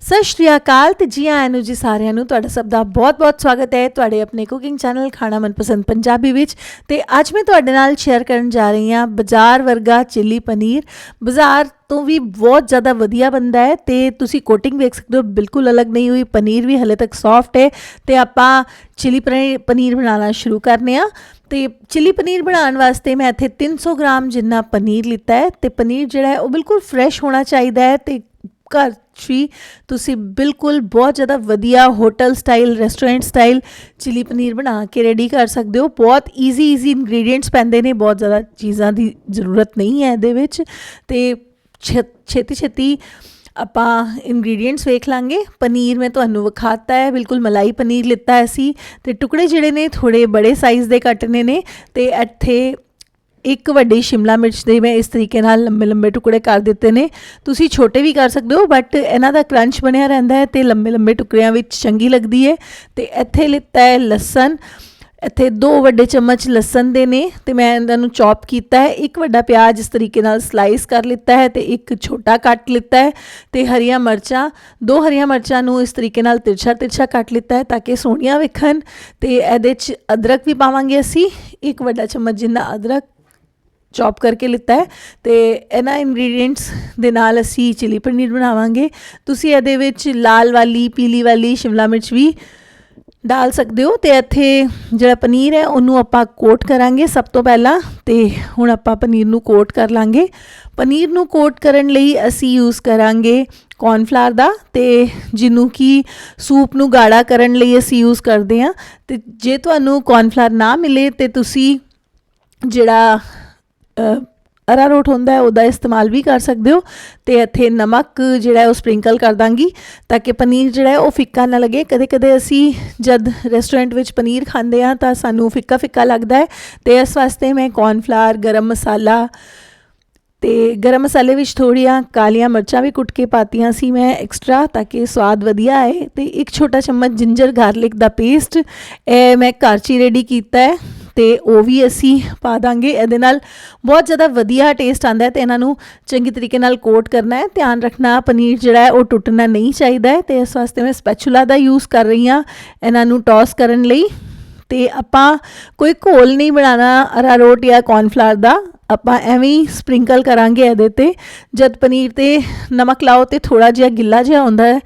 ਸਤਿ ਸ਼੍ਰੀ ਅਕਾਲ ਤੇ ਜੀ ਆਇਆਂ ਨੂੰ ਜੀ ਸਾਰਿਆਂ ਨੂੰ। ਤੁਹਾਡਾ ਸਭ ਦਾ ਬਹੁਤ-ਬਹੁਤ ਸਵਾਗਤ ਹੈ ਤੁਹਾਡੇ ਆਪਣੇ ਕੁਕਿੰਗ ਚੈਨਲ ਖਾਣਾ ਮਨਪਸੰਦ ਪੰਜਾਬੀ ਵਿੱਚ। ਤੇ ਅੱਜ ਮੈਂ ਤੁਹਾਡੇ ਨਾਲ ਸ਼ੇਅਰ ਕਰਨ ਜਾ ਰਹੀ ਹਾਂ ਬਾਜ਼ਾਰ ਵਰਗਾ ਚਿੱਲੀ ਪਨੀਰ। ਬਾਜ਼ਾਰ ਤੋਂ ਵੀ ਬਹੁਤ ਜ਼ਿਆਦਾ ਵਧੀਆ ਬੰਦਾ ਹੈ ਤੇ ਤੁਸੀਂ ਕੋਟਿੰਗ ਵੇਖ ਸਕਦੇ ਹੋ, ਬਿਲਕੁਲ ਅਲੱਗ ਨਹੀਂ ਹੋਈ। ਪਨੀਰ ਵੀ ਹਲੇ ਤੱਕ ਸੌਫਟ ਹੈ ਤੇ ਆਪਾਂ ਚਿੱਲੀ ਪਨੀ- ਪਨੀਰ ਬਣਾਉਣਾ ਸ਼ੁਰੂ ਕਰਨੇ ਆ ਤੇ ਚਿੱਲੀ ਪਨੀਰ ਬਣਾਉਣ ਵਾਸਤੇ ਮੈਂ ਇੱਥੇ 300 ਗ੍ਰਾਮ ਜਿੰਨਾ ਪਨੀਰ ਲਿੱਤਾ ਹੈ ਤੇ ਪਨੀਰ ਜਿਹੜਾ ਹੈ ਉਹ ਬਿਲਕੁਲ ਫਰੈਸ਼ ਹੋਣਾ ਚਾਹੀਦਾ ਹੈ ਤੇ ਘਰ 'ਚ ਹੀ ਤੁਸੀਂ ਬਿਲਕੁਲ ਬਹੁਤ ਜ਼ਿਆਦਾ ਵਧੀਆ hotel style restaurant style chilli paneer ਬਣਾ ਕੇ ਰੈਡੀ ਕਰ ਸਕਦੇ ਹੋ। ਬਹੁਤ ਈਜ਼ੀ ਈਜ਼ੀ ਇੰਗਰੀਡੀਐਂਟਸ ਪੈਂਦੇ ਨੇ, ਬਹੁਤ ਜ਼ਿਆਦਾ ਚੀਜ਼ਾਂ ਦੀ ਜ਼ਰੂਰਤ ਨਹੀਂ ਹੈ ਇਹਦੇ ਵਿੱਚ। ਤੇ ਛੇ- ਛੇਤੀ ਛੇਤੀ ਆਪਾਂ ਇੰਗਰੀਡੀਐਂਟਸ ਵੇਖ ਲਾਂਗੇ। ਪਨੀਰ ਮੈਂ ਤੁਹਾਨੂੰ ਵਿਖਾਤਾ ਹੈ, ਬਿਲਕੁਲ ਮਲਾਈ ਪਨੀਰ ਲਿੱਤਾ ਹੈ ਸੀ ਤੇ ਟੁਕੜੇ ਜਿਹੜੇ ਨੇ ਥੋੜੇ ਬੜੇ ਸਾਈਜ਼ ਦੇ ਕੱਟਨੇ ਨੇ। ਤੇ ਇੱਥੇ ਇੱਕ ਵੱਡੀ ਸ਼ਿਮਲਾ ਮਿਰਚ ਦੇ ਮੈਂ ਇਸ ਤਰੀਕੇ ਨਾਲ ਲੰਬੇ ਲੰਬੇ ਟੁਕੜੇ ਕਰ ਦਿੱਤੇ ਨੇ। ਤੁਸੀਂ ਛੋਟੇ ਵੀ ਕਰ ਸਕਦੇ ਹੋ ਬਟ ਇਹਨਾਂ ਦਾ ਕਰੰਚ ਬਣਿਆ ਰਹਿੰਦਾ ਹੈ ਤੇ ਲੰਬੇ ਲੰਬੇ ਟੁਕੜਿਆਂ ਵਿੱਚ ਚੰਗੀ ਲੱਗਦੀ ਹੈ। ਤੇ ਇੱਥੇ ਲਿੱਤਾ ਹੈ ਲਸਣ। ਇੱਥੇ ਦੋ ਵੱਡੇ ਚਮਚ ਲਸਣ ਦੇ ਨੇ ਤੇ ਮੈਂ ਇਹਨਾਂ ਨੂੰ ਚੌਪ ਕੀਤਾ ਹੈ। ਇੱਕ ਵੱਡਾ ਪਿਆਜ਼ ਇਸ ਤਰੀਕੇ ਨਾਲ ਸਲਾਈਸ ਕਰ ਲਿੱਤਾ ਹੈ ਤੇ ਇੱਕ ਛੋਟਾ ਕੱਟ ਲਿੱਤਾ ਹੈ ਤੇ ਹਰੀਆਂ ਮਿਰਚਾਂ, ਦੋ ਹਰੀਆਂ ਮਿਰਚਾਂ ਨੂੰ ਇਸ ਤਰੀਕੇ ਨਾਲ ਤਿਰਛਾ ਤਿਰਛਾ ਕੱਟ ਲਿੱਤਾ ਹੈ ਤਾਂ ਕਿ ਸੋਹਣੀਆਂ ਵੇਖਣ ਤੇ ਇਹਦੇ 'ਚ ਅਦਰਕ ਵੀ ਪਾਵਾਂਗੇ ਅਸੀਂ। ਇੱਕ ਵੱਡਾ ਚਮਚ ਜਿੰਨਾ ਅਦਰਕ ਚੌਪ ਕਰਕੇ ਲਿੱਤਾ ਹੈ ਤੇ ਇਹਨਾਂ ਇੰਗਰੀਡੀਐਂਟਸ ਦੇ ਨਾਲ ਅਸੀਂ ਚਿਲੀ ਪਨੀਰ ਬਣਾਵਾਂਗੇ। ਤੁਸੀਂ ਇਹਦੇ ਵਿੱਚ ਲਾਲ ਵਾਲੀ, ਪੀਲੀ ਵਾਲੀ, ਸ਼ਿਮਲਾ ਮਿਰਚ ਵੀ ਡਾਲ ਸਕਦੇ ਹੋ ਤੇ ਇੱਥੇ ਜਿਹੜਾ ਪਨੀਰ ਹੈ ਉਹਨੂੰ ਆਪਾਂ ਕੋਟ ਕਰਾਂਗੇ ਸਭ ਤੋਂ ਪਹਿਲਾਂ ਤੇ ਹੁਣ ਆਪਾਂ ਪਨੀਰ ਨੂੰ ਕੋਟ ਕਰ ਲਾਂਗੇ। ਪਨੀਰ ਨੂੰ ਕੋਟ ਕਰਨ ਲਈ ਅਸੀਂ ਯੂਜ਼ ਕਰਾਂਗੇ ਕੌਰਨਫਲਾਰ ਦਾ ਤੇ ਜਿਹਨੂੰ ਕਿ ਸੂਪ ਨੂੰ ਗਾੜਾ ਕਰਨ ਲਈ ਅਸੀਂ ਯੂਜ਼ ਕਰਦੇ ਹਾਂ। ਤੇ ਜੇ ਤੁਹਾਨੂੰ ਕੌਰਨਫਲਾਰ ਨਾ ਮਿਲੇ ਤੇ ਤੁਸੀਂ ਜਿਹੜਾ ਅਰਾਰੋਟ ਹੁੰਦਾ ਹੈ, ਉਹਦਾ ਇਸਤੇਮਾਲ ਵੀ ਕਰ ਸਕਦੇ ਹੋ। ਤੇ ਇੱਥੇ ਨਮਕ ਜਿਹੜਾ ਉਹ ਸਪ੍ਰਿੰਕਲ ਕਰ ਦਾਂਗੀ ਤਾਂ ਕਿ ਪਨੀਰ ਜਿਹੜਾ ਉਹ ਫਿੱਕਾ ਨਾ ਲੱਗੇ। ਕਦੇ ਕਦੇ ਅਸੀਂ ਜਦ ਰੈਸਟੋਰੈਂਟ ਵਿੱਚ ਪਨੀਰ ਖਾਂਦੇ ਆ ਤਾਂ ਸਾਨੂੰ ਫਿੱਕਾ ਫਿੱਕਾ ਲੱਗਦਾ ਹੈ। ਤੇ ਇਸ ਵਾਸਤੇ ਮੈਂ ਕੌਰਨਫਲਾਰ ਗਰਮ ਮਸਾਲਾ ਤੇ ਗਰਮ ਮਸਾਲੇ ਵਿੱਚ ਥੋੜੀਆਂ ਕਾਲੀਆਂ ਮਿਰਚਾਂ ਵੀ ਕੁੱਟ ਕੇ ਪਾਤੀਆਂ ਸੀ ਮੈਂ ਐਕਸਟਰਾ ਤਾਂ ਕਿ ਸਵਾਦ ਵਧੀਆ ਆਏ। ਤੇ ਇੱਕ ਛੋਟਾ ਚਮਚ ਜਿੰਜਰ ਗਾਰਲਿਕ ਦਾ ਪੇਸਟ ਇਹ ਮੈਂ ਘਰ 'ਚ ਹੀ ਰੈਡੀ ਕੀਤਾ ਹੈ। ਤੇ ਉਹ ਵੀ ਅਸੀਂ ਪਾ ਦਾਂਗੇ। ਇਹਦੇ ਨਾਲ ਬਹੁਤ ਜ਼ਿਆਦਾ ਵਧੀਆ ਟੇਸਟ ਆਂਦਾ ਹੈ ਤੇ ਇਹਨਾਂ ਨੂੰ ਚੰਗੀ ਤਰੀਕੇ ਨਾਲ ਕੋਟ ਕਰਨਾ ਹੈ। ਧਿਆਨ ਰੱਖਣਾ ਪਨੀਰ ਜਿਹੜਾ ਹੈ, ਉਹ ਟੁੱਟਣਾ ਨਹੀਂ ਚਾਹੀਦਾ ਹੈ ਤੇ ਇਸ ਵਾਸਤੇ ਮੈਂ ਸਪੈਚੂਲਾ ਦਾ ਯੂਜ਼ ਕਰ ਰਹੀ ਹਾਂ ਇਹਨਾਂ ਨੂੰ ਟੌਸ ਕਰਨ ਲਈ। ਤੇ ਆਪਾਂ ਕੋਈ ਘੋਲ ਨਹੀਂ ਬਣਾਉਣਾ ਅਰਾਰੋਟ ਜਾਂ ਕੌਰਨਫਲਾਰ ਦਾ। ਆਪਾਂ ਐਵੇਂ ਹੀ ਸਪ੍ਰਿੰਕਲ ਕਰਾਂਗੇ ਇਹਦੇ ਤੇ। ਜਦ ਪਨੀਰ ਤੇ ਨਮਕ ਲਾਓ ਤੇ ਥੋੜਾ ਜਿਹਾ ਗਿੱਲਾ ਜਿਹਾ ਹੁੰਦਾ ਹੈ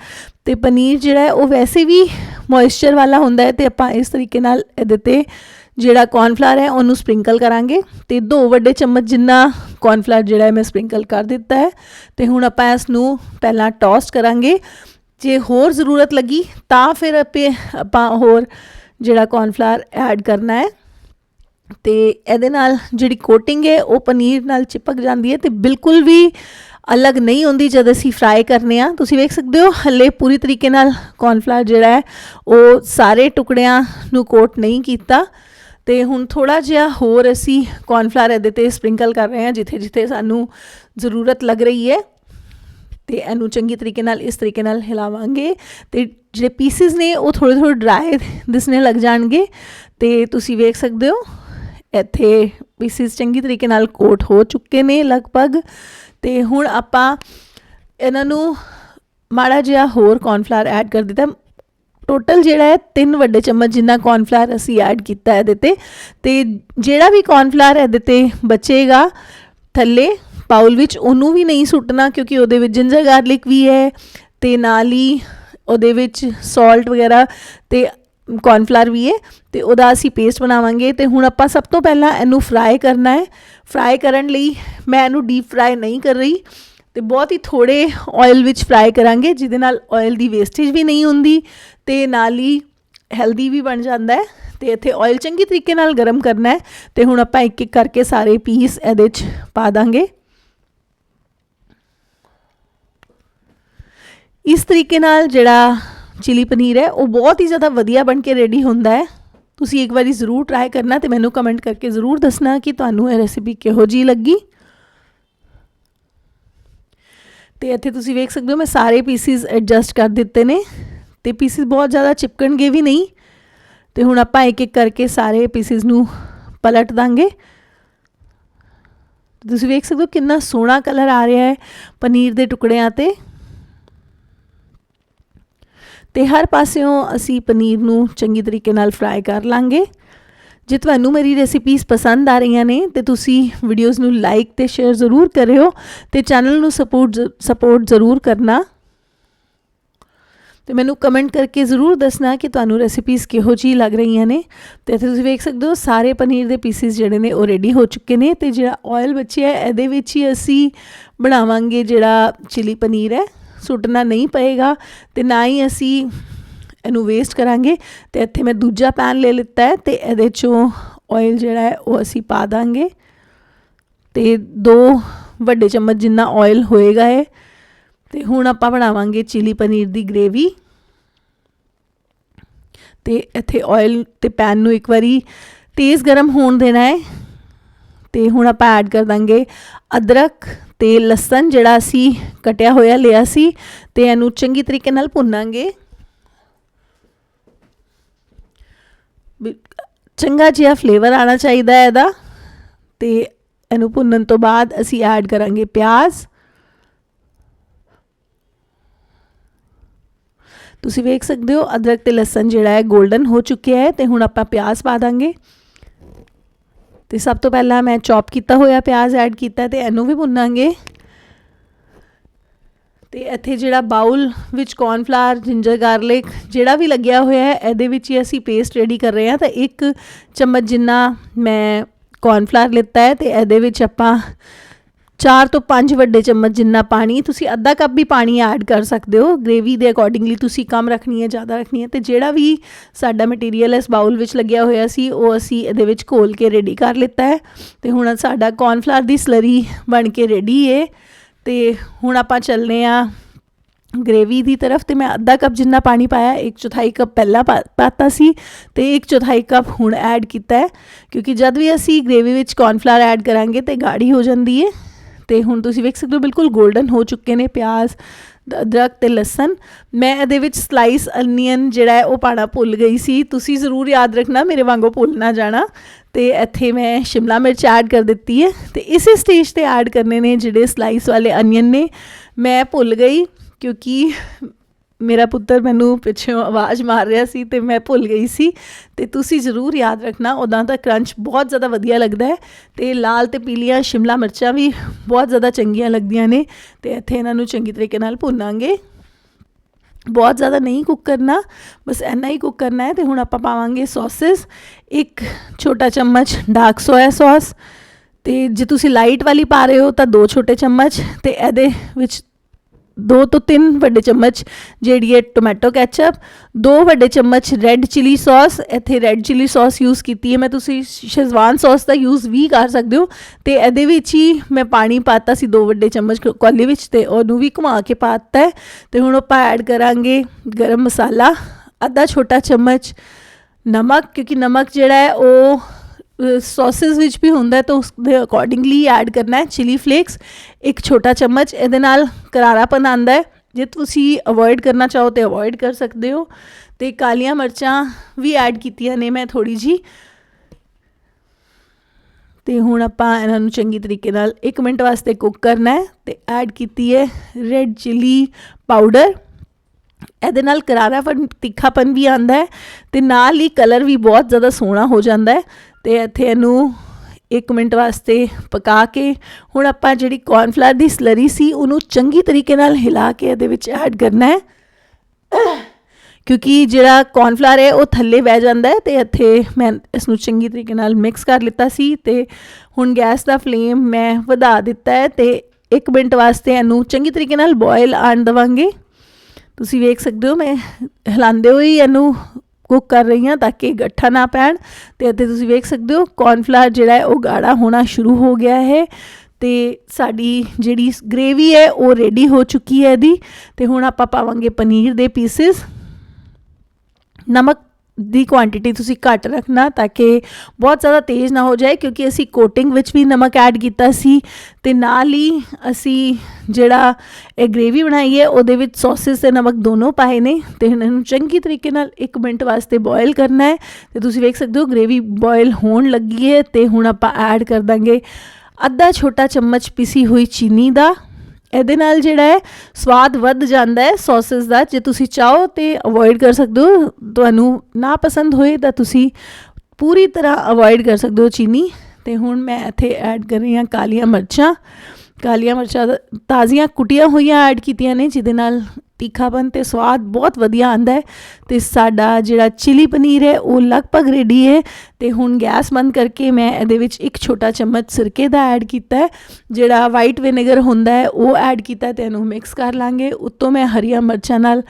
ਤੇ ਪਨੀਰ ਜਿਹੜਾ ਹੈ, ਉਹ ਵੈਸੇ ਵੀ ਮੋਇਸਚਰ ਵਾਲਾ ਹੁੰਦਾ ਹੈ ਤੇ ਆਪਾਂ ਇਸ ਤਰੀਕੇ ਨਾਲ ਇਹਦੇ ਤੇ ਜਿਹੜਾ ਕੌਰਨਫਲਾਰ ਹੈ, ਉਹਨੂੰ ਸਪ੍ਰਿੰਕਲ ਕਰਾਂਗੇ। ਤੇ ਦੋ ਵੱਡੇ ਚਮਚ ਜਿੰਨਾ ਕੌਰਨਫਲਾਰ ਜਿਹੜਾ ਹੈ, ਮੈਂ ਸਪ੍ਰਿੰਕਲ ਕਰ ਦਿੱਤਾ ਹੈ। ਤੇ ਹੁਣ ਆਪਾਂ ਇਸ ਨੂੰ ਪਹਿਲਾਂ ਟੋਸਟ ਕਰਾਂਗੇ। ਜੇ ਹੋਰ ਜ਼ਰੂਰਤ ਲੱਗੀ, ਤਾਂ ਫਿਰ ਆਪੇ ਆਪਾਂ ਹੋਰ ਜਿਹੜਾ ਕੌਰਨਫਲਾਰ ਐਡ ਕਰਨਾ ਹੈ। ਤੇ ਇਹਦੇ ਨਾਲ ਜਿਹੜੀ ਕੋਟਿੰਗ ਹੈ, ਉਹ ਪਨੀਰ ਨਾਲ ਚਿਪਕ ਜਾਂਦੀ ਹੈ ਤੇ ਬਿਲਕੁਲ ਵੀ ਅਲੱਗ ਨਹੀਂ ਹੁੰਦੀ ਜਦ ਅਸੀਂ ਫਰਾਈ ਕਰਨੇ ਆ। ਤੁਸੀਂ ਵੇਖ ਸਕਦੇ ਹੋ, ਹੱਲੇ ਪੂਰੀ ਤਰੀਕੇ ਨਾਲ ਕੌਰਨਫਲਾਰ ਜਿਹੜਾ ਹੈ, ਉਹ ਸਾਰੇ ਟੁਕੜਿਆਂ ਨੂੰ ਕੋਟ ਨਹੀਂ ਕੀਤਾ। ਤੇ ਹੁਣ ਥੋੜਾ ਜਿਹਾ ਹੋਰ ਅਸੀਂ ਕੌਰਨਫਲਾਰ ਇਹਦੇ ਤੇ ਸਪ੍ਰਿੰਕਲ ਕਰ ਰਹੇ ਹਾਂ, ਜਿੱਥੇ ਜਿੱਥੇ ਸਾਨੂੰ ਜ਼ਰੂਰਤ ਲੱਗ ਰਹੀ ਹੈ। ਤੇ ਇਹਨੂੰ ਚੰਗੀ ਤਰੀਕੇ ਨਾਲ ਇਸ ਤਰੀਕੇ ਨਾਲ ਹਿਲਾਵਾਂਗੇ ਤੇ ਜਿਹੜੇ ਪੀਸਿਸ ਨੇ ਉਹ ਥੋੜੇ ਥੋੜੇ ਡਰਾਈ ਦਿਸਣੇ ਲੱਗ ਜਾਣਗੇ। ਤੇ ਤੁਸੀਂ ਵੇਖ ਸਕਦੇ ਹੋ, ਇੱਥੇ ਪੀਸਿਸ ਚੰਗੀ ਤਰੀਕੇ ਨਾਲ ਕੋਟ ਹੋ ਚੁੱਕੇ ਨੇ ਲਗਭਗ। ਤੇ ਹੁਣ ਆਪਾਂ ਇਹਨਾਂ ਨੂੰ ਮਾੜਾ ਜਿਹਾ ਹੋਰ ਕੌਰਨਫਲਾਰ ਐਡ ਕਰ ਦਿੱਤਾ। ਟੋਟਲ ਜਿਹੜਾ ਹੈ, ਤਿੰਨ ਵੱਡੇ ਚਮਚ ਜਿੰਨਾ ਕੌਰਨਫਲਾਰ ਅਸੀਂ ਐਡ ਕੀਤਾ ਇਹਦੇ ਤੇ। ਤੇ ਜਿਹੜਾ ਵੀ ਕੌਰਨਫਲਾਰ ਇਹਦੇ ਤੇ ਬਚੇਗਾ ਥੱਲੇ ਪਾਉਲ ਵਿੱਚ। ਉਹਨੂੰ ਵੀ ਨਹੀਂ ਸੁੱਟਣਾ ਕਿਉਂਕਿ ਉਹਦੇ ਵਿੱਚ ਜਿੰਜਰ ਗਾਰਲਿਕ ਵੀ ਹੈ ਤੇ ਨਾਲ ਹੀ ਉਹਦੇ ਵਿੱਚ ਸਾਲਟ ਵਗੈਰਾ ਤੇ ਕੌਰਨਫਲਾਰ ਵੀ ਹੈ ਤੇ ਉਹਦਾ ਅਸੀਂ ਪੇਸਟ ਬਣਾਵਾਂਗੇ। ਤੇ ਹੁਣ ਆਪਾਂ ਸਭ ਤੋਂ ਪਹਿਲਾਂ ਇਹਨੂੰ ਫਰਾਈ ਕਰਨਾ ਹੈ। ਫਰਾਈ ਕਰਨ ਲਈ ਮੈਂ ਇਹਨੂੰ ਡੀਪ ਫਰਾਈ ਨਹੀਂ ਕਰ ਰਹੀ। ਤੇ ਬਹੁਤ ਹੀ ਥੋੜੇ ਆਇਲ ਵਿੱਚ ਫਰਾਈ ਕਰਾਂਗੇ, ਜਿਹਦੇ ਨਾਲ ਆਇਲ ਦੀ ਵੇਸਟੇਜ ਵੀ ਨਹੀਂ ਹੁੰਦੀ ਤੇ ਨਾਲ ਹੀ ਹੈਲਦੀ ਵੀ ਬਣ ਜਾਂਦਾ ਹੈ ਤੇ ਇੱਥੇ ਆਇਲ ਚੰਗੀ ਤਰੀਕੇ ਨਾਲ ਗਰਮ ਕਰਨਾ ਹੈ ਤੇ ਹੁਣ ਆਪਾਂ ਇੱਕ ਇੱਕ ਕਰਕੇ ਸਾਰੇ ਪੀਸ ਇਹਦੇ 'ਚ ਪਾ ਦਾਂਗੇ। ਇਸ ਤਰੀਕੇ ਨਾਲ ਜਿਹੜਾ ਚਿਲੀ ਪਨੀਰ ਹੈ, ਉਹ ਬਹੁਤ ਹੀ ਜ਼ਿਆਦਾ ਵਧੀਆ ਬਣ ਕੇ ਰੈਡੀ ਹੁੰਦਾ ਹੈ। ਤੁਸੀਂ ਇੱਕ ਵਾਰੀ ਜ਼ਰੂਰ ਟਰਾਈ ਕਰਨਾ ਤੇ ਮੈਨੂੰ ਕਮੈਂਟ ਕਰਕੇ ਜ਼ਰੂਰ ਦੱਸਣਾ ਕਿ ਤੁਹਾਨੂੰ ਇਹ ਰੈਸਿਪੀ ਕਿਹੋ ਜੀ ਲੱਗੀ। ਤੇ ਇੱਥੇ ਤੁਸੀਂ ਵੇਖ ਸਕਦੇ ਹੋ ਮੈਂ ਸਾਰੇ ਪੀਸਿਸ ਐਡਜਸਟ ਕਰ ਦਿੱਤੇ ਨੇ ਤੇ ਪੀਸਿਸ ਬਹੁਤ ਜ਼ਿਆਦਾ ਚਿਪਕਣਗੇ ਵੀ ਨਹੀਂ। ਤੇ ਹੁਣ ਆਪਾਂ ਇੱਕ ਇੱਕ ਕਰਕੇ ਸਾਰੇ ਪੀਸਿਸ ਨੂੰ ਪਲਟ ਦਾਂਗੇ। ਤੁਸੀਂ ਵੇਖ ਸਕਦੇ ਹੋ ਕਿੰਨਾ ਸੋਹਣਾ ਕਲਰ ਆ ਰਿਹਾ ਹੈ ਪਨੀਰ ਦੇ ਟੁਕੜਿਆਂ ਤੇ। ਤੇ ਹਰ ਪਾਸਿਓਂ ਅਸੀਂ ਪਨੀਰ ਨੂੰ ਚੰਗੀ ਤਰੀਕੇ ਨਾਲ ਫਰਾਈ ਕਰ ਲਾਂਗੇ। ਜੇ ਤੁਹਾਨੂੰ ਮੇਰੀ ਰੈਸਿਪੀਜ਼ ਪਸੰਦ ਆ ਰਹੀਆਂ ਨੇ, ਤੇ ਤੁਸੀਂ ਵੀਡੀਓਜ਼ ਨੂੰ ਲਾਈਕ ਤੇ ਸ਼ੇਅਰ ਜ਼ਰੂਰ ਕਰਿਓ ਤੇ ਚੈਨਲ ਨੂੰ ਸਪੋਰਟ ਸਪੋਰਟ ਜ਼ਰੂਰ ਕਰਨਾ। ਤੇ ਮੈਨੂੰ ਕਮੈਂਟ ਕਰਕੇ ਜ਼ਰੂਰ ਦੱਸਣਾ ਕਿ ਤੁਹਾਨੂੰ ਰੈਸਿਪੀਜ਼ ਕਿਹੋ ਜੀ ਲੱਗ ਰਹੀਆਂ ਨੇ। ਤੇ ਇੱਥੇ ਤੁਸੀਂ ਵੇਖ ਸਕਦੇ ਹੋ, ਸਾਰੇ ਪਨੀਰ ਦੇ ਪੀਸਿਸ ਜਿਹੜੇ ਨੇ ਉਹ ਰੈਡੀ ਹੋ ਚੁੱਕੇ ਨੇ ਤੇ ਜਿਹੜਾ ਆਇਲ ਬਚਿਆ ਹੈ, ਇਹਦੇ ਵਿੱਚ ਹੀ ਅਸੀਂ ਬਣਾਵਾਂਗੇ ਜਿਹੜਾ ਚਿਲੀ ਪਨੀਰ ਹੈ। ਸੁੱਟਣਾ ਨਹੀਂ ਪਏਗਾ ਤੇ ਨਾ ਹੀ ਅਸੀਂ ਇਹਨੂੰ ਵੇਸਟ ਕਰਾਂਗੇ ਤੇ ਇੱਥੇ ਮੈਂ ਦੂਜਾ ਪੈਨ ਲੈ ਲਿੱਤਾ ਹੈ ਤੇ ਇਹਦੇ ਚੋਂ ਆਇਲ ਜਿਹੜਾ ਹੈ ਉਹ ਅਸੀਂ ਪਾ ਦਾਂਗੇ। ਤੇ ਦੋ ਵੱਡੇ ਚਮਚ ਜਿੰਨਾ ਆਇਲ ਹੋਏਗਾ ਹੈ ਤੇ ਹੁਣ ਆਪਾਂ ਬਣਾਵਾਂਗੇ ਚਿਲੀ ਪਨੀਰ ਦੀ ਗ੍ਰੇਵੀ ਤੇ ਇੱਥੇ ਆਇਲ ਤੇ ਪੈਨ ਨੂੰ ਇੱਕ ਵਾਰੀ ਤੇਜ਼ ਗਰਮ ਹੋਣ ਦੇਣਾ ਹੈ। ਤੇ ਹੁਣ ਆਪਾਂ ਐਡ ਕਰ ਦਾਂਗੇ ਅਦਰਕ ਤੇ ਲਸਣ ਜਿਹੜਾ ਅਸੀਂ ਕਟਿਆ ਹੋਇਆ ਲਿਆ ਸੀ ਤੇ ਇਹਨੂੰ ਚੰਗੀ ਤਰੀਕੇ ਨਾਲ ਭੁੰਨਾਂਗੇ। ਚੰਗਾ ਜਿਹਾ ਫਲੇਵਰ ਆਣਾ ਚਾਹੀਦਾ ਹੈ ਇਹਦਾ। ਤੇ ਇਹਨੂੰ ਭੁੰਨਣ ਤੋਂ ਬਾਅਦ ਅਸੀਂ ਐਡ ਕਰਾਂਗੇ ਪਿਆਜ਼। ਤੁਸੀਂ ਵੇਖ ਸਕਦੇ ਹੋ, ਅਦਰਕ ਤੇ ਲਸਣ ਜਿਹੜਾ ਹੈ 골ਡਨ ਹੋ ਚੁੱਕਿਆ ਹੈ ਤੇ ਹੁਣ ਆਪਾਂ ਪਿਆਜ਼ ਪਾ ਦਾਂਗੇ। ਤੇ ਸਭ ਤੋਂ ਪਹਿਲਾਂ ਮੈਂ ਚੌਪ ਕੀਤਾ ਹੋਇਆ ਪਿਆਜ਼ ਐਡ ਕੀਤਾ ਤੇ ਇਹਨੂੰ ਵੀ ਭੁੰਨਾਂਗੇ। ਤੇ ਇੱਥੇ ਜਿਹੜਾ ਬਾਉਲ ਵਿੱਚ ਕੌਰਨਫਲਾਰ ਜਿੰਜਰ ਗਾਰਲਿਕ ਜਿਹੜਾ ਵੀ ਲੱਗਿਆ ਹੋਇਆ ਹੈ, ਇਹਦੇ ਵਿੱਚ ਹੀ ਅਸੀਂ ਪੇਸਟ ਰੈਡੀ ਕਰ ਰਹੇ ਹਾਂ। ਤਾਂ ਇੱਕ ਚਮਚ ਜਿੰਨਾ ਮੈਂ ਕੌਰਨਫਲਾਰ ਲਿੱਤਾ ਹੈ ਤੇ ਇਹਦੇ ਵਿੱਚ ਆਪਾਂ 4 ਤੋਂ 5 ਵੱਡੇ ਚਮਚ ਜਿੰਨਾ ਪਾਣੀ, ਤੁਸੀਂ ਅੱਧਾ ਕੱਪ ਵੀ ਪਾਣੀ ਐਡ ਕਰ ਸਕਦੇ ਹੋ। ਗ੍ਰੇਵੀ ਦੇ ਅਕੋਰਡਿੰਗਲੀ ਤੁਸੀਂ ਕਮ ਰੱਖਣੀ ਹੈ, ਜ਼ਿਆਦਾ ਰੱਖਣੀ ਹੈ ਤੇ ਜਿਹੜਾ ਵੀ ਸਾਡਾ ਮਟੀਰੀਅਲ ਇਸ ਬਾਉਲ ਵਿੱਚ ਲੱਗਿਆ ਹੋਇਆ ਸੀ, ਉਹ ਅਸੀਂ ਇਹਦੇ ਵਿੱਚ ਘੋਲ ਕੇ ਰੈਡੀ ਕਰ ਲਿੱਤਾ ਹੈ। ਤੇ ਹੁਣ ਸਾਡਾ ਕੌਰਨਫਲਾਰ ਦੀ ਸਲਰੀ ਬਣ ਕੇ ਰੈਡੀ ਹੈ ਤੇ ਹੁਣ ਆਪਾਂ ਚੱਲਨੇ ਆ ਗ੍ਰੇਵੀ ਦੀ ਤਰਫ ਤੇ ਮੈਂ ਅੱਧਾ ਕੱਪ ਜਿੰਨਾ ਪਾਣੀ ਪਾਇਆ, ਇੱਕ ਚੌਥਾਈ ਕੱਪ ਪਹਿਲਾਂ ਪਾਤਾ ਸੀ ਤੇ ਇੱਕ ਚੌਥਾਈ ਕੱਪ ਹੁਣ ਐਡ ਕੀਤਾ ਹੈ, ਕਿਉਂਕਿ ਜਦ ਵੀ ਅਸੀਂ ਗ੍ਰੇਵੀ ਵਿੱਚ ਕੌਰਨਫਲਾਰ ਐਡ ਕਰਾਂਗੇ ਤੇ ਗਾੜੀ ਹੋ ਜਾਂਦੀ ਹੈ। ਤੇ ਹੁਣ ਤੁਸੀਂ ਵੇਖ ਸਕਦੇ ਹੋ ਬਿਲਕੁਲ 골ਡਨ ਹੋ ਚੁੱਕੇ ਨੇ ਪਿਆਜ਼ ਅਦਰਕ ਤੇ ਲਸਣ। ਮੈਂ ਇਹਦੇ ਵਿੱਚ ਸਲਾਈਸ ਅਨੀਅਨ ਜਿਹੜਾ ਹੈ ਉਹ ਪਾਣਾ ਭੁੱਲ ਗਈ ਸੀ। ਤੁਸੀਂ ਜ਼ਰੂਰ ਯਾਦ ਰੱਖਣਾ, ਮੇਰੇ ਵਾਂਗੂ ਭੁੱਲ ਨਾ ਜਾਣਾ। ਤੇ ਇੱਥੇ ਮੈਂ ਸ਼ਿਮਲਾ ਮਿਰਚ ਐਡ ਕਰ ਦਿੱਤੀ ਹੈ ਤੇ ਇਸੇ ਸਟੇਜ ਤੇ ਐਡ ਕਰਨੇ ਨੇ ਜਿਹੜੇ ਸਲਾਈਸ ਵਾਲੇ ਅਨੀਅਨ ਨੇ। ਮੈਂ ਭੁੱਲ ਗਈ ਕਿਉਂਕਿ ਮੇਰਾ ਪੁੱਤਰ ਮੈਨੂੰ ਪਿੱਛੋਂ ਆਵਾਜ਼ ਮਾਰ ਰਿਹਾ ਸੀ ਤੇ ਮੈਂ ਭੁੱਲ ਗਈ ਸੀ ਤੇ ਤੁਸੀਂ ਜ਼ਰੂਰ ਯਾਦ ਰੱਖਣਾ, ਉਦਾਂ ਦਾ ਕਰੰਚ ਬਹੁਤ ਜ਼ਿਆਦਾ ਵਧੀਆ ਲੱਗਦਾ ਹੈ ਤੇ ਲਾਲ ਤੇ ਪੀਲੀਆਂ ਸ਼ਿਮਲਾ ਮਿਰਚਾਂ ਵੀ ਬਹੁਤ ਜ਼ਿਆਦਾ ਚੰਗੀਆਂ ਲੱਗਦੀਆਂ ਨੇ ਤੇ ਇੱਥੇ ਇਹਨਾਂ ਨੂੰ ਚੰਗੀ ਤਰੀਕੇ ਨਾਲ ਭੁੰਨਾਂਗੇ। ਬਹੁਤ ਜ਼ਿਆਦਾ ਨਹੀਂ ਕੁੱਕ ਕਰਨਾ, ਬਸ ਇੰਨਾ ਹੀ ਕੁੱਕ ਕਰਨਾ ਹੈ ਤੇ ਹੁਣ ਆਪਾਂ ਪਾਵਾਂਗੇ ਸੌਸਸ, ਇੱਕ ਛੋਟਾ ਚਮਚ ਡਾਰਕ ਸੋਇਆ ਸੌਸ ਤੇ ਜੇ ਤੁਸੀਂ ਲਾਈਟ ਵਾਲੀ ਪਾ ਰਹੇ ਹੋ ਤਾਂ ਦੋ ਛੋਟੇ ਚਮਚ ਤੇ ਇਹਦੇ ਵਿੱਚ ਦੋ ਤੋਂ ਤਿੰਨ ਵੱਡੇ ਚਮਚ ਜਿਹੜੀ ਹੈ ਟੋਮੈਟੋ ਕੈਚਅਪ, ਦੋ ਵੱਡੇ ਚਮਚ ਰੈੱਡ ਚਿਲੀ ਸੌਸ। ਇੱਥੇ ਰੈੱਡ ਚਿਲੀ ਸੌਸ ਯੂਜ਼ ਕੀਤੀ ਹੈ। ਮੈਂ ਤੁਸੀਂ ਸ਼ੇਜ਼ਵਾਨ ਸੌਸ ਦਾ ਯੂਜ਼ ਵੀ ਕਰ ਸਕਦੇ ਹੋ। ਤੇ ਇਹਦੇ ਵਿੱਚ ਹੀ ਮੈਂ ਪਾਣੀ ਪਾਤਾ ਸੀ ਦੋ ਵੱਡੇ ਚਮਚ ਕੋਲੀ ਵਿੱਚ ਤੇ ਉਹਨੂੰ ਵੀ ਘੁਮਾ ਕੇ ਪਾਤਾ ਹੈ। ਤੇ ਹੁਣ ਆਪਾਂ ਐਡ ਕਰਾਂਗੇ ਗਰਮ ਮਸਾਲਾ, ਅੱਧਾ ਛੋਟਾ ਚਮਚ ਨਮਕ, ਕਿਉਂਕਿ ਨਮਕ ਜਿਹੜਾ ਹੈ ਉਹ ਸੌਸਸ ਵਿੱਚ ਵੀ ਹੁੰਦਾ ਤਾਂ ਉਸ ਦੇ ਅਕੋਰਡਿੰਗਲੀ ਐਡ ਕਰਨਾ ਹੈ ਚਿਲੀ ਫਲੇਕਸ ਇੱਕ ਛੋਟਾ ਚਮਚ, ਇਹਦੇ ਨਾਲ ਕਰਾਰਾਪਨ ਆਂਦਾ ਹੈ। ਜੇ ਤੁਸੀਂ ਅਵੋਇਡ ਕਰਨਾ ਚਾਹੋ ਤੇ ਅਵੋਇਡ ਕਰ ਸਕਦੇ ਹੋ। ਤੇ ਕਾਲੀਆਂ ਮਿਰਚਾਂ ਵੀ ਐਡ ਕੀਤੀਆਂ ਨੇ ਮੈਂ ਥੋੜੀ ਜੀ ਤੇ ਹੁਣ ਆਪਾਂ ਇਹਨਾਂ ਨੂੰ ਚੰਗੀ ਤਰੀਕੇ ਨਾਲ 1 ਮਿੰਟ ਵਾਸਤੇ ਕੁੱਕ ਕਰਨਾ ਹੈ ਤੇ ਐਡ ਕੀਤੀ ਹੈ ਰੈੱਡ ਚਿਲੀ ਪਾਊਡਰ ਇਹਦੇ ਨਾਲ ਕਰਾਰਾਪਨ, ਤਿੱਖਾਪਨ ਵੀ ਆਂਦਾ ਹੈ ਤੇ ਨਾਲ ਹੀ ਕਲਰ ਵੀ ਬਹੁਤ ਜ਼ਿਆਦਾ ਸੋਹਣਾ ਹੋ ਜਾਂਦਾ ਹੈ। ਤੇ ਇੱਥੇ ਇਹਨੂੰ 1 ਮਿੰਟ ਵਾਸਤੇ ਪਕਾ ਕੇ ਹੁਣ ਆਪਾਂ ਜਿਹੜੀ ਕੌਰਨਫਲਾਰ ਦੀ ਸਲਰੀ ਸੀ, ਉਹਨੂੰ ਚੰਗੀ ਤਰੀਕੇ ਨਾਲ ਹਿਲਾ ਕੇ ਇਹਦੇ ਵਿੱਚ ਐਡ ਕਰਨਾ ਹੈ। ਕਿਉਂਕਿ ਜਿਹੜਾ ਕੌਰਨਫਲਾਰ ਹੈ, ਉਹ ਥੱਲੇ ਬਹਿ ਜਾਂਦਾ ਹੈ ਤੇ ਇੱਥੇ ਮੈਂ ਇਸ ਨੂੰ ਚੰਗੀ ਤਰੀਕੇ ਨਾਲ ਮਿਕਸ ਕਰ ਲਿੱਤਾ ਸੀ ਤੇ ਹੁਣ ਗੈਸ ਦਾ ਫਲੇਮ ਮੈਂ ਵਧਾ ਦਿੱਤਾ ਹੈ ਤੇ 1 ਮਿੰਟ ਵਾਸਤੇ ਇਹਨੂੰ ਚੰਗੀ ਤਰੀਕੇ ਨਾਲ ਬੋਇਲ ਆਣ ਦਵਾਂਗੇ। ਤੁਸੀਂ ਵੇਖ ਸਕਦੇ ਹੋ, ਮੈਂ ਹਿਲਾਉਂਦੇ ਹੋਏ ਇਹਨੂੰ ਕੁੱਕ ਕਰ ਰਹੀ ਹਾਂ ਤਾਂ ਕਿ ਗੱਠਾ ਨਾ ਪੈਣ। ਤੇ ਇੱਥੇ ਤੁਸੀਂ ਵੇਖ ਸਕਦੇ ਹੋ ਕੌਰਨਫਲਾਰ ਜਿਹੜਾ ਹੈ, ਉਹ ਗਾੜਾ ਹੋਣਾ ਸ਼ੁਰੂ ਹੋ ਗਿਆ ਹੈ। ਤੇ ਸਾਡੀ ਜਿਹੜੀ ਗ੍ਰੇਵੀ ਹੈ, ਉਹ ਰੈਡੀ ਹੋ ਚੁੱਕੀ ਹੈ ਇਹਦੀ। ਤੇ ਹੁਣ ਆਪਾਂ ਪਾਵਾਂਗੇ ਪਨੀਰ ਦੇ ਪੀਸਸ ਨਮਕ ਦੀ ਕੁਆਂਟੀਟੀ ਤੁਸੀਂ ਘੱਟ ਰੱਖਣਾ ਤਾਂ ਕਿ ਬਹੁਤ ਜ਼ਿਆਦਾ ਤੇਜ਼ ਨਾ ਹੋ ਜਾਏ, ਕਿਉਂਕਿ ਅਸੀਂ ਕੋਟਿੰਗ ਵਿੱਚ ਵੀ ਨਮਕ ਐਡ ਕੀਤਾ ਸੀ ਤੇ ਨਾਲ ਹੀ ਅਸੀਂ ਜਿਹੜਾ ਇਹ ਗ੍ਰੇਵੀ ਬਣਾਈ ਹੈ, ਉਹਦੇ ਵਿੱਚ ਸੌਸਸ ਤੇ ਨਮਕ ਦੋਨੋਂ ਪਾਏ ਨੇ ਤੇ ਇਹਨਾਂ ਨੂੰ ਚੰਗੀ ਤਰੀਕੇ ਨਾਲ 1 ਮਿੰਟ ਵਾਸਤੇ ਬੋਇਲ ਕਰਨਾ ਹੈ ਤੇ ਤੁਸੀਂ ਵੇਖ ਸਕਦੇ ਹੋ ਗ੍ਰੇਵੀ ਬੋਇਲ ਹੋਣ ਲੱਗੀ ਹੈ ਤੇ ਹੁਣ ਆਪਾਂ ਐਡ ਕਰ ਦਾਂਗੇ ਅੱਧਾ ਛੋਟਾ ਚਮਚ ਪੀਸੀ ਹੋਈ ਚੀਨੀ ਦਾ ਇਹਦੇ ਨਾਲ ਜਿਹੜਾ ਹੈ ਸਵਾਦ ਵੱਧ ਜਾਂਦਾ ਹੈ ਸੌਸਸ ਦਾ। ਜੇ ਤੁਸੀਂ ਚਾਹੋ ਤੇ ਅਵੋਇਡ ਕਰ ਸਕਦੇ ਹੋ। ਤੁਹਾਨੂੰ ਨਾ ਪਸੰਦ ਹੋਏ ਤਾਂ ਤੁਸੀਂ ਪੂਰੀ ਤਰ੍ਹਾਂ ਅਵੋਇਡ ਕਰ ਸਕਦੇ ਹੋ ਚੀਨੀ। ਤੇ ਹੁਣ ਮੈਂ ਇੱਥੇ ਐਡ ਕਰ ਰਹੀ ਹਾਂ ਕਾਲੀਆਂ ਮਿਰਚਾਂ। ਕਾਲੀਆਂ ਮਿਰਚਾਂ ਦਾ- ਤਾਜ਼ੀਆਂ ਕੁਟੀਆਂ ਹੋਈਆਂ ਐਡ ਕੀਤੀਆਂ ਨੇ, ਜਿਹਦੇ ਨਾਲ ਤਿੱਖਾਪਨ ਤੇ ਸਵਾਦ ਬਹੁਤ ਵਧੀਆ ਆਂਦਾ ਹੈ ਤੇ ਸਾਡਾ ਜਿਹੜਾ ਚਿਲੀ ਪਨੀਰ ਹੈ, ਉਹ ਲਗਭਗ ਰੈਡੀ ਹੈ ਤੇ ਹੁਣ ਗੈਸ ਬੰਦ ਕਰਕੇ ਮੈਂ ਇਹਦੇ ਵਿੱਚ ਇੱਕ ਛੋਟਾ ਚਮਚ ਸਿਰਕੇ ਦਾ ਐਡ ਕੀਤਾ ਹੈ, ਜਿਹੜਾ ਵਾਈਟ ਵਿਨੇਗਰ ਹੁੰਦਾ ਹੈ, ਉਹ ਐਡ ਕੀਤਾ ਤੇ ਇਹਨੂੰ ਮਿਕਸ ਕਰ ਲਾਂਗੇ। ਉੱਤੋਂ ਮੈਂ ਹਰੀਆਂ ਮਿਰਚਾਂ ਨਾਲ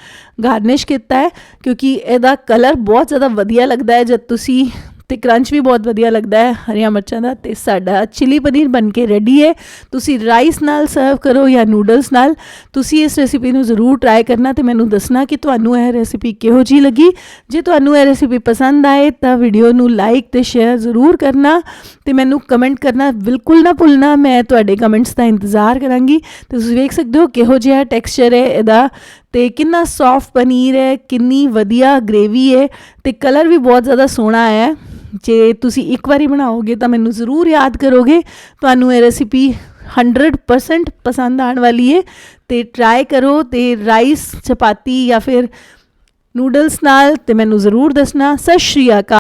ਗਾਰਨਿਸ਼ ਕੀਤਾ ਹੈ, ਕਿਉਂਕਿ ਇਹਦਾ ਕਲਰ ਬਹੁਤ ਜ਼ਿਆਦਾ ਵਧੀਆ ਲੱਗਦਾ ਹੈ। ਜਦ ਤੁਸੀਂ ਤੇ ਕਰੰਚ ਵੀ ਬਹੁਤ ਵਧੀਆ ਲੱਗਦਾ ਹੈ ਹਰੀਆਂ ਮਿਰਚਾਂ ਦਾ ਤੇ ਸਾਡਾ ਚਿਲੀ ਪਨੀਰ ਬਣ ਕੇ ਰੈਡੀ ਹੈ। ਤੁਸੀਂ ਰਾਈਸ ਨਾਲ ਸਰਵ ਕਰੋ ਜਾਂ ਨੂਡਲਸ ਨਾਲ। ਤੁਸੀਂ ਇਸ ਰੈਸਿਪੀ ਨੂੰ ਜ਼ਰੂਰ ਟਰਾਈ ਕਰਨਾ ਤੇ ਮੈਨੂੰ ਦੱਸਣਾ ਕਿ ਤੁਹਾਨੂੰ ਇਹ ਰੈਸਿਪੀ ਕਿਹੋ ਜੀ ਲੱਗੀ। ਜੇ ਤੁਹਾਨੂੰ ਇਹ ਰੈਸਿਪੀ ਪਸੰਦ ਆਏ ਤਾਂ ਵੀਡੀਓ ਨੂੰ ਲਾਈਕ ਤੇ ਸ਼ੇਅਰ ਜ਼ਰੂਰ ਕਰਨਾ ਤੇ ਮੈਨੂੰ ਕਮੈਂਟ ਕਰਨਾ ਬਿਲਕੁਲ ਨਾ ਭੁੱਲਣਾ। ਮੈਂ ਤੁਹਾਡੇ ਕਮੈਂਟਸ ਦਾ ਇੰਤਜ਼ਾਰ ਕਰਾਂਗੀ ਤੇ ਤੁਸੀਂ ਵੇਖ ਸਕਦੇ ਹੋ ਕਿਹੋ ਜਿਹਾ ਟੈਕਸਚਰ ਹੈ ਇਹਦਾ ਤੇ ਕਿੰਨਾ ਸੌਫਟ ਪਨੀਰ ਹੈ, ਕਿੰਨੀ ਵਧੀਆ ਗ੍ਰੇਵੀ ਹੈ ਤੇ ਕਲਰ ਵੀ ਬਹੁਤ ਜ਼ਿਆਦਾ ਸੋਹਣਾ ਆਇਆ ਹੈ। ਜੇ ਤੁਸੀਂ ਇੱਕ ਵਾਰੀ ਬਣਾਓਗੇ ਤਾਂ ਮੈਨੂੰ ਜ਼ਰੂਰ ਯਾਦ ਕਰੋਗੇ। ਤੁਹਾਨੂੰ ਇਹ ਰੈਸਿਪੀ 100% ਪਸੰਦ ਆਉਣ ਵਾਲੀ ਹੈ ਤੇ ਟਰਾਈ ਕਰੋ ਤੇ ਰਾਈਸ ਚਪਾਤੀ ਜਾਂ ਫਿਰ ਨੂਡਲਸ ਨਾਲ ਤੇ ਮੈਨੂੰ ਜ਼ਰੂਰ ਦੱਸਣਾ। ਸਤਿ ਸ਼੍ਰੀ ਅਕਾਲ।